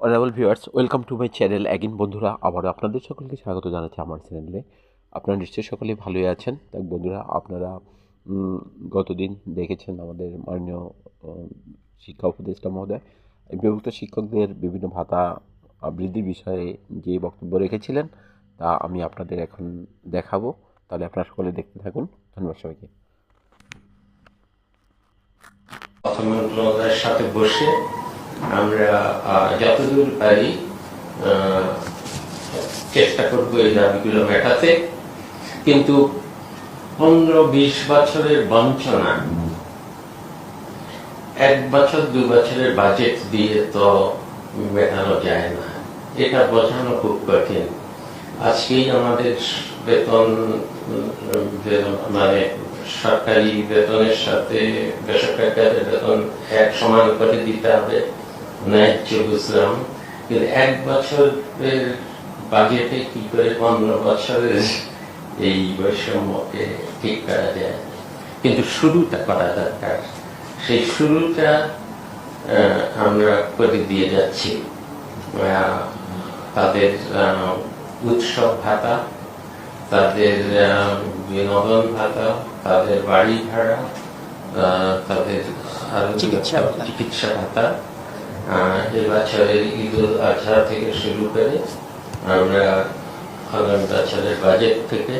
Honourable viewers welcome to my channel again বন্ধুরা, আবারও আপনাদের সকলকে স্বাগত জানাচ্ছি আমার চ্যানেলে আপনারা নিশ্চয়ই সকলেই ভালোই আছেন। তাই বন্ধুরা, আপনারা গতদিন দেখেছেন আমাদের মাননীয় শিক্ষা উপদেষ্টা মহোদয়, বিভক্ত শিক্ষকদের বিভিন্ন ভাতা বৃদ্ধির বিষয়ে যে বক্তব্য রেখেছিলেন, তা আমি আপনাদের এখন দেখাবো। তাহলে আপনারা সকলে দেখতে থাকুন। ধন্যবাদ সবাইকে। সাথে বসে আমরা যতদূর পারি চেষ্টা করব এই দাবিগুলো মেটাতে। কিন্তু পনেরো বিশ বছরের বঞ্চনা, এক বছর, দু বছরের বাজেট দিয়ে তো মেটানো যায় না। এটা বোঝানো খুব কঠিন। আজকেই আমাদের বেতন মানে সরকারি বেতনের সাথে বেসরকারি বেতন এক সমান করে দিতে হবে। ন্যায্য বুঝলাম কিন্তু এক বছরের বাজেটে কি করে পনেরো বছরের এই বৈষম্যকে ঠিক করা যায়? কিন্তু শুরুটা করা দরকার। সেই শুরুটা আমরা করে দিয়ে যাচ্ছি। তাদের উৎসব ভাতা তাদের বিনোদন ভাতা তাদের বাড়ি ভাড়া তাদের আরও চিকিৎসা ভাতা। ভাতা আহ, ঈদ উল আজহা থেকে শুরু করে আমরা আগামী বছরের বাজেট থেকে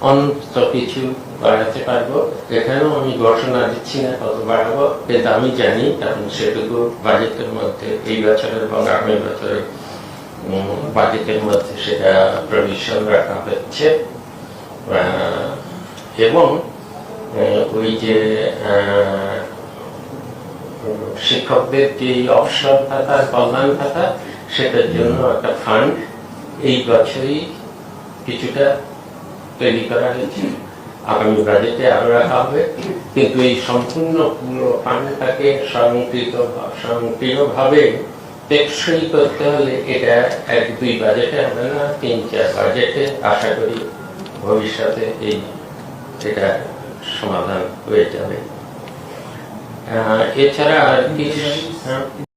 অন্ত কিছু বাড়াতে পারব। এখানেও আমি ঘোষণা দিচ্ছি না কত বাড়াবো কিন্তু আমি জানি কারণ সেটুকু বাজেটের মধ্যে এই বছরের এবং আগামী বছরের বাজেটের মধ্যে সেটা প্রভিশন রাখা হচ্ছে। এবং ওই যে আহ, শিক্ষকদের যে অবসর ভাতা, কল্যাণ ভাতা, সেটার জন্য একটা ফান্ড এই বছরই কিছুটা তৈরি করা হয়েছে। আগামী বাজেটে আরও রাখা হবে। কিন্তু এই সম্পূর্ণ পুরো ফান্ডটাকে সংকৃত সক্রিয়ভাবে টেকসই করতে হলে এটা এক, দুই বাজেটে হবে না, তিন, চার বাজেটে আশা করি ভবিষ্যতে এই এটা সমাধান হয়ে যাবে। এছাড়া আর কি হ্যাঁ?